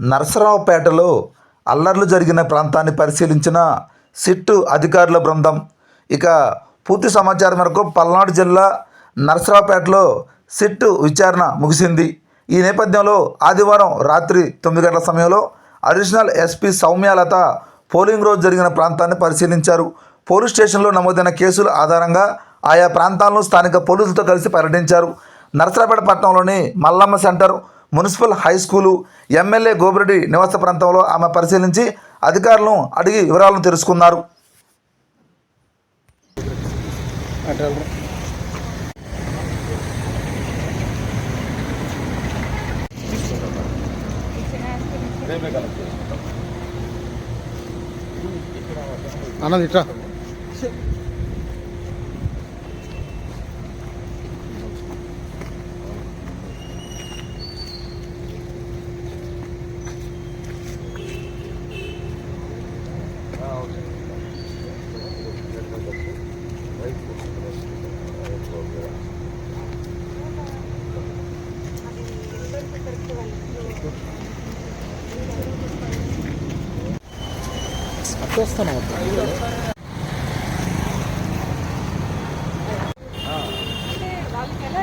నరసరావుపేటలో అల్లర్లు జరిగిన ప్రాంతాన్ని పరిశీలించిన సిట్టు అధికారుల బృందం. ఇక పూర్తి సమాచారం మేరకు పల్నాడు జిల్లా నరసరావుపేటలో సిట్టు విచారణ ముగిసింది. ఈ నేపథ్యంలో ఆదివారం రాత్రి తొమ్మిది గంటల సమయంలో అడిషనల్ ఎస్పీ సౌమ్యలత పోలింగ్ రోజు జరిగిన ప్రాంతాన్ని పరిశీలించారు. పోలీస్ స్టేషన్లో నమోదైన కేసుల ఆధారంగా ఆయా ప్రాంతాలను స్థానిక పోలీసులతో కలిసి పర్యటించారు. నరసరాపేట పట్టణంలోని Mallamma centre municipal high school MLA Gopireddy నివాస ప్రాంతంలో ఆమె పరిశీలించి అధికారులను అడిగి వివరాలను తెలుసుకున్నారు. అన్నది వస్తాను వాళ్ళకి ఎలా